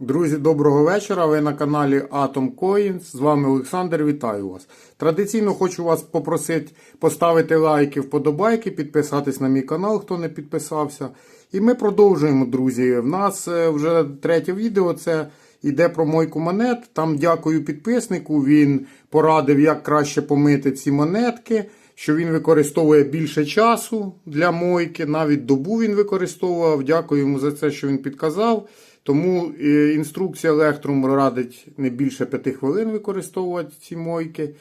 Друзі, доброго вечора. Ви на каналі Atom Coins. З вами Олександр. Вітаю вас. Традиційно хочу вас попросити поставити лайки, вподобайки, підписатись на мій канал, хто не підписався. І ми продовжуємо, друзі. В нас е, вже третє відео. Це йде про мойку монет. Там дякую підписнику. Він порадив, як краще помити ці монетки. Що він використовує більше часу для мойки, навіть добу він використовував. Дякую йому за це, що він підказав. Тому е, інструкція Electrum радить не більше 5 хвилин використовувати ці мойки.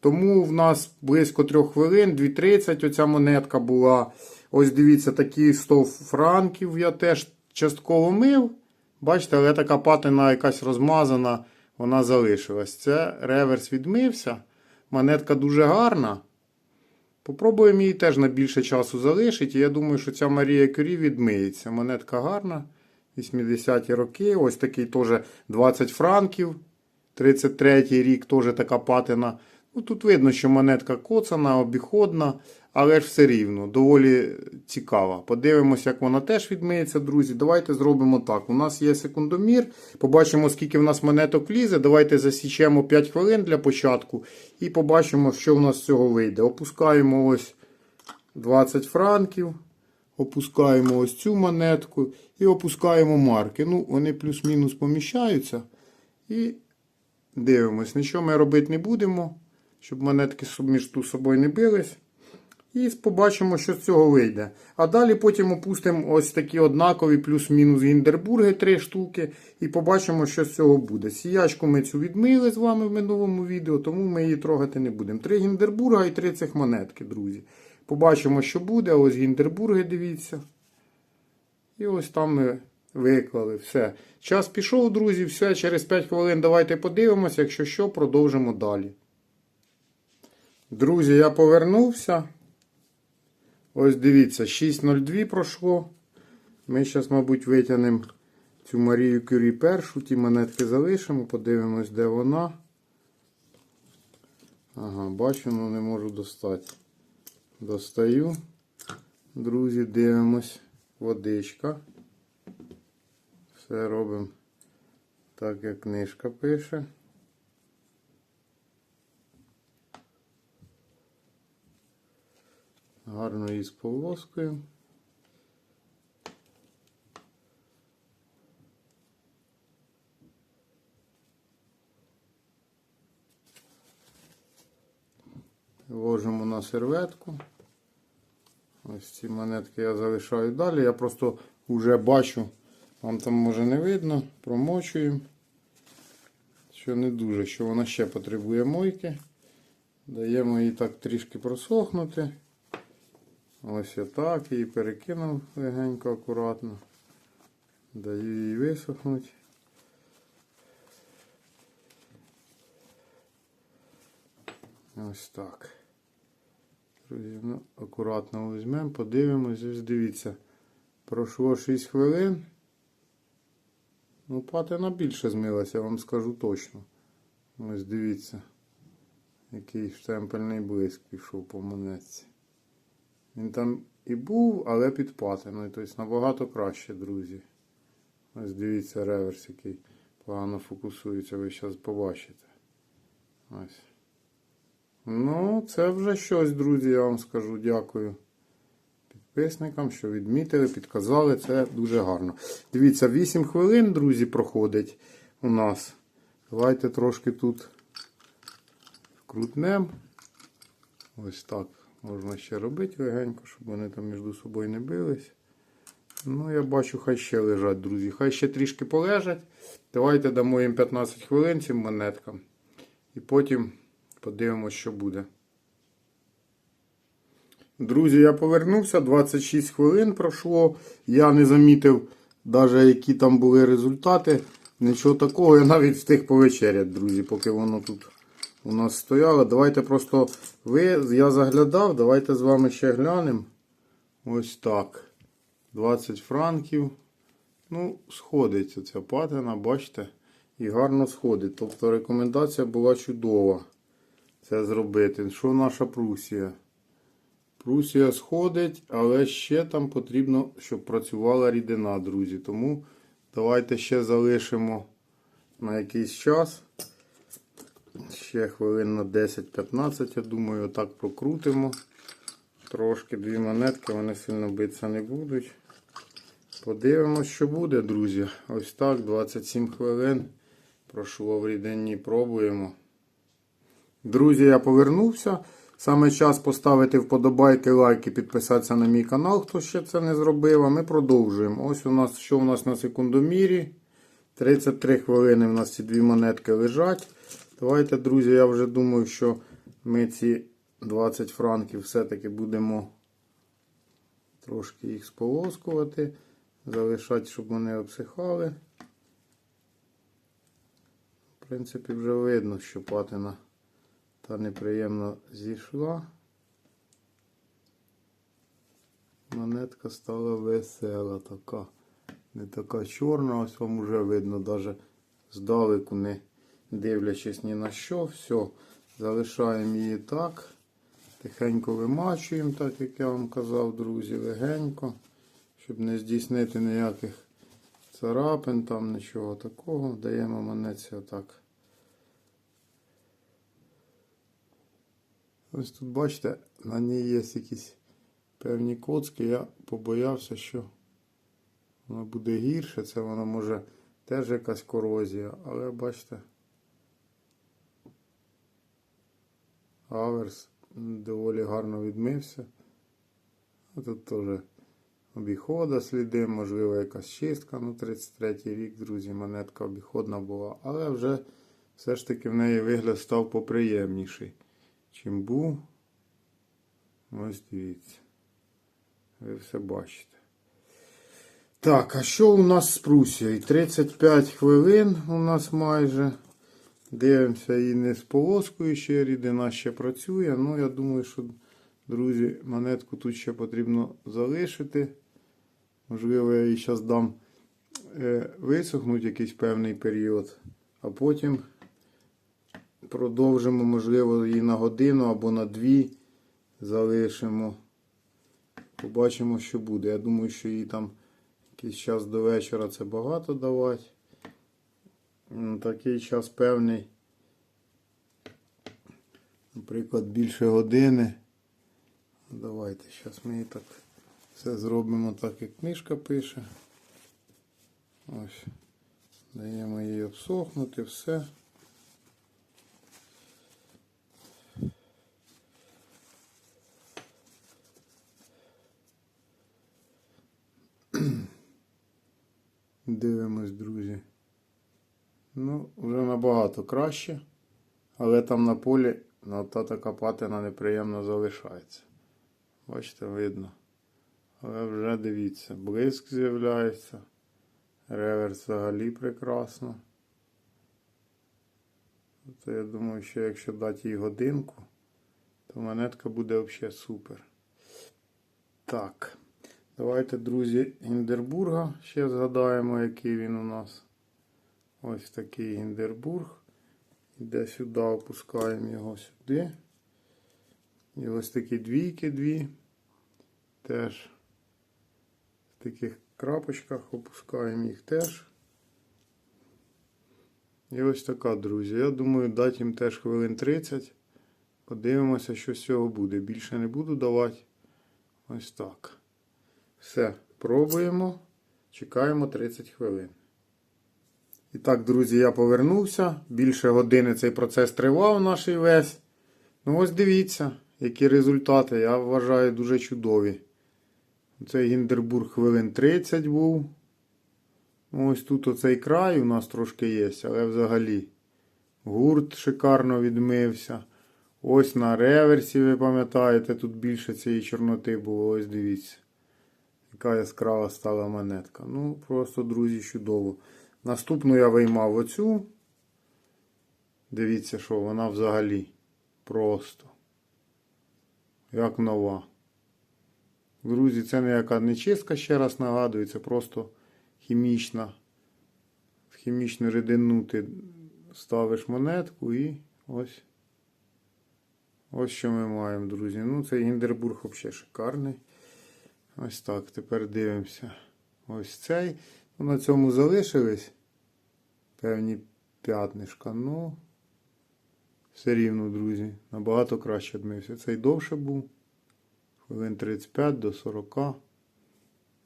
Тому в нас близько 3 хвилин, 2.30 оця монетка була. Ось дивіться, такі 100 франків я теж частково мив. Бачите, але така патина якась розмазана, вона залишилась. Це реверс відмився. Монетка дуже гарна. Попробуємо її теж на більше часу залишити. Я думаю, що ця Марія Кюрі відмиється. Монетка гарна. 80-ті роки. Ось такий теж 20 франків. 33-й рік теж така патина. Ну, Тут видно, що монетка коцана, обіходна, але ж все рівно, доволі цікава. Подивимося, як вона теж відмиється, друзі. Давайте зробимо так. У нас є секундомір. Побачимо, скільки в нас монеток влізе. Давайте засічемо 5 хвилин для початку і побачимо, що в нас з цього вийде. Опускаємо ось 20 франків. Опускаємо ось цю монетку і опускаємо марки. Ну, вони плюс-мінус поміщаються. І дивимось. Нічого ми робити не будемо, щоб монетки між собою не бились. І побачимо, що з цього вийде. А далі потім опустимо ось такі однакові плюс-мінус гіндербурги 3 штуки. І побачимо, що з цього буде. Сіячку ми цю відмили з вами в минулому відео, тому ми її трогати не будемо. Три гіндербурга і три цих монетки, друзі. Побачимо, що буде. Ось гіндербурги, дивіться. І ось там ми виклали. Все. Час пішов, друзі. Все, через 5 хвилин давайте подивимося. Якщо що, продовжимо далі. Друзі, я повернувся. Ось дивіться, 6.02 пройшло. Ми зараз, мабуть, витягнемо цю Марію Кюрі першу. Ті монетки залишимо, подивимось, де вона. Ага, бачу, але не можу достати. Достаю. Друзі, дивимось. Водичка. Все робимо так, як книжка пише. Гарно її сполоскуємо. Ложимо на серветку. Ось ці монетки я залишаю далі. Я просто вже бачу, вам там може не видно, промочуємо. Що не дуже, що вона ще потребує мойки. Даємо їй так трішки просохнути. Ось я так її перекинув легенько, акуратно. Даю їй висохнути. Ось так. Друзі, ну, акуратно візьмемо, подивимось, ось дивіться. Пройшло 6 хвилин. Ну, патина більше змилася, я вам скажу точно. Ось дивіться, який штемпельний блиск пішов по монетці. Він там і був, але під патиною. Тобто набагато краще, друзі. Ось дивіться реверс, який погано фокусується, ви зараз побачите. Ось. Ну, це вже щось, друзі, я вам скажу. Дякую підписникам, що відмітили, підказали. Це дуже гарно. Дивіться, 8 хвилин, друзі, проходить у нас. Давайте трошки тут вкрутнемо. Ось так. Можна ще робити легенько, щоб вони там між собою не бились. Ну, я бачу, хай ще лежать, друзі. Хай ще трішки полежать. Давайте дамо їм 15 хвилин цим монеткам. І потім подивимося, що буде. Друзі, я повернувся. 26 хвилин пройшло. Я не замітив, навіть які там були результати. Нічого такого, я навіть встиг повечеряти, друзі, поки воно тут у нас стояло. Давайте просто ви, я заглядав, давайте з вами ще глянемо. Ось так. 20 франків. Ну, сходиться ця патина, бачите? І гарно сходить. Тобто рекомендація була чудова це зробити. Що наша Прусія? Прусія сходить, але ще там потрібно, щоб працювала рідина, друзі. Тому Давайте ще залишимо на якийсь час. Ще хвилин на 10-15, я думаю, отак прокрутимо. Трошки дві монетки, вони сильно битися не будуть. Подивимось, що буде, друзі. Ось так, 27 хвилин. Пройшло в ріденні, пробуємо. Друзі, я повернувся. Саме час поставити вподобайки, лайки, підписатися на мій канал, хто ще це не зробив. А ми продовжуємо. Ось у нас, що у нас на секундомірі. 33 хвилини у нас ці дві монетки лежать. Давайте, друзі, я вже думаю, що ми ці 20 франків все-таки будемо трошки їх сполоскувати, залишати, щоб вони обсихали. В принципі, вже видно, що патина та неприємно зійшла. Монетка стала весела така. Не така чорна, ось вам вже видно, навіть здалеку не дивлячись ні на що. Все, залишаємо її так. Тихенько вимачуємо, так як я вам казав, друзі, легенько, щоб не здійснити ніяких царапин, там нічого такого. Даємо монетці отак. Ось тут, бачите, на ній є якісь певні коцки. Я побоявся, що воно буде гірше. Це воно може теж якась корозія, але бачите. Аверс доволі гарно відмився. А Тут теж обіхода сліди, можливо, якась чистка. Ну, 33 й рік, друзі, монетка обіходна була. Але вже все ж таки в неї вигляд став поприємніший, чим був. Ось дивіться. Ви все бачите. Так, а що у нас з Прусією? 35 хвилин у нас майже. Дивимося її не з полоскою ще, рідина ще працює. Ну, я думаю, що, друзі, монетку тут ще потрібно залишити. Можливо, я їй зараз дам е, висохнути якийсь певний період, а потім продовжимо, можливо, її на годину або на дві залишимо. Побачимо, що буде. Я думаю, що їй там якийсь час до вечора це багато давати. Ну, Такий час певний. Наприклад, більше години. Давайте, зараз ми її так все зробимо так, як книжка пише. Ось. Даємо їй обсохнути, все. Дивимось, друзі. Ну, вже набагато краще. Але там на полі ну, та така патина неприємно залишається. Бачите, видно. Але вже дивіться, блиск з'являється. Реверс взагалі прекрасно. То я думаю, що якщо дати їй годинку, то монетка буде взагалі супер. Так. Давайте, друзі, Гіндербурга ще згадаємо, який він у нас. Ось такий Гіндербург. Іде сюди, опускаємо його сюди. І ось такі двійки дві. Теж в таких крапочках опускаємо їх теж. І ось така, друзі. Я думаю, дати їм теж хвилин 30. Подивимося, що з цього буде. Більше не буду давати. Ось так. Все, пробуємо. Чекаємо 30 хвилин. І так, друзі, я повернувся. Більше години цей процес тривав наш весь. Ну ось дивіться, які результати. Я вважаю дуже чудові. Цей Гіндербург хвилин 30 був. Ось тут оцей край у нас трошки є, але взагалі. Гурт шикарно відмився. Ось на реверсі, ви пам'ятаєте, тут більше цієї чорноти було. Ось дивіться. Яка яскрава стала монетка. Ну, просто, друзі, чудово. Наступну я виймав оцю. Дивіться, що вона взагалі просто. Як нова. Друзі, це ніяка не чистка, ще раз нагадую, це просто хімічна. В хімічну рідину ти ставиш монетку і ось. Ось що ми маємо, друзі. Ну, цей Гіндербург взагалі шикарний. Ось так. Тепер дивимося. Ось цей. На цьому залишились певні п'ятнишка. Ну, все рівно, друзі. Набагато краще дмився. Цей довше був. Хвилин 35 до 40.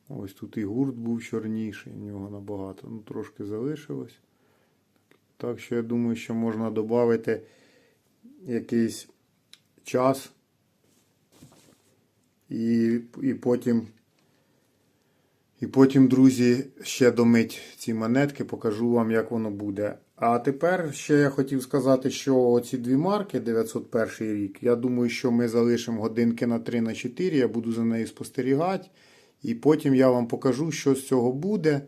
Ось тут і гурт був чорніший, в нього набагато. Ну, трошки залишилось. Так що я думаю, що можна додати якийсь час. І, і потім, і потім, друзі, ще домить ці монетки, покажу вам, як воно буде. А тепер ще я хотів сказати, що ці дві марки 901 рік, я думаю, що ми залишимо годинки на 3 на 4, я буду за нею спостерігати. І потім я вам покажу, що з цього буде.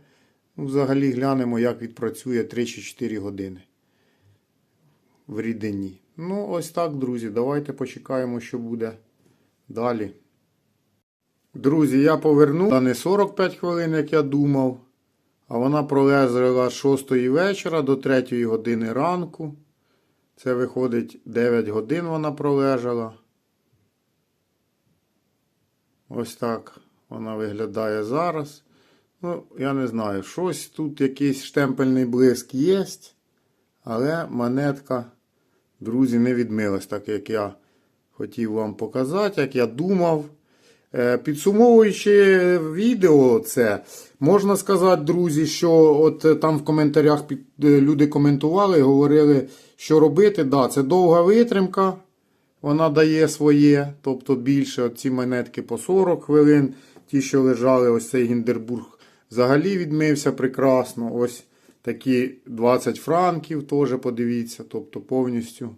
Ну, взагалі глянемо, як відпрацює 3 чи 4 години в рідині. Ну, ось так, друзі. Давайте почекаємо, що буде далі. Друзі, я повернув. Та не 45 хвилин, як я думав. А вона пролежала з 6 вечора до 3 години ранку. Це виходить 9 годин вона пролежала. Ось так вона виглядає зараз. Ну, я не знаю, щось тут якийсь штемпельний блиск є. Але монетка, друзі, не відмилась, так як я хотів вам показати, як я думав. Е, Підсумовуючи відео, це можна сказати, друзі, що от е, там в коментарях під, е, люди коментували, говорили, що робити. Да, це довга витримка, вона дає своє, тобто більше от ці монетки по 40 хвилин. Ті, що лежали, ось цей Гіндербург взагалі відмився прекрасно. Ось такі 20 франків теж подивіться, тобто повністю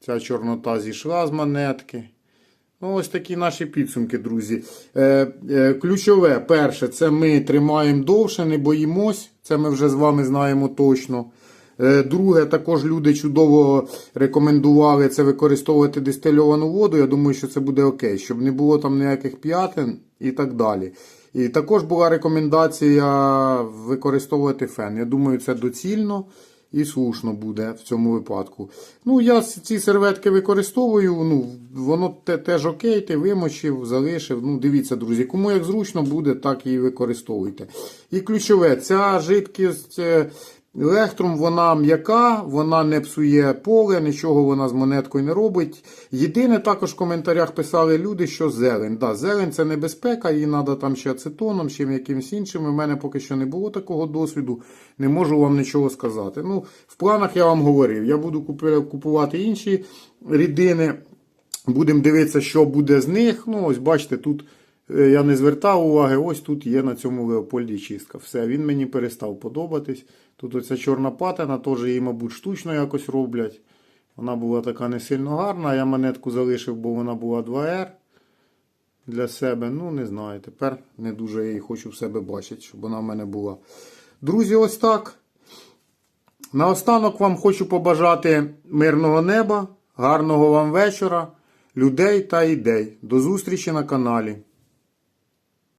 ця чорнота зійшла з монетки. Ну, ось такі наші підсумки, друзі. Е, е, ключове, перше, це ми тримаємо довше, не боїмось. Це ми вже з вами знаємо точно. Е, друге, також люди чудово рекомендували це використовувати дистильовану воду. Я думаю, що це буде окей, щоб не було там ніяких п'ятин і так далі. І також була рекомендація використовувати фен. Я думаю, це доцільно і слушно буде в цьому випадку. Ну, я ці серветки використовую, ну, воно теж окей, ти вимочив, залишив. Ну, дивіться, друзі, кому як зручно буде, так і використовуйте. І ключове, ця жидкість. Е, Лектрум, вона м'яка, вона не псує поле, нічого вона з монеткою не робить. Єдине, також в коментарях писали люди, що зелень. Да, зелень це небезпека, її треба там ще ацетоном, ще якимось іншим. У мене поки що не було такого досвіду, не можу вам нічого сказати. Ну, В планах я вам говорив, я буду купувати інші рідини. Будемо дивитися, що буде з них. Ну, ось бачите, тут е, я не звертав уваги, ось тут є на цьому Леопольді чистка. Все, він мені перестав подобатись. Тут оця чорна патина, теж її, мабуть, штучно якось роблять. Вона була така не сильно гарна. Я монетку залишив, бо вона була 2R для себе. Ну, не знаю. Тепер не дуже я її хочу в себе бачити, щоб вона в мене була. Друзі, ось так. Наостанок вам хочу побажати мирного неба, гарного вам вечора, людей та ідей. До зустрічі на каналі.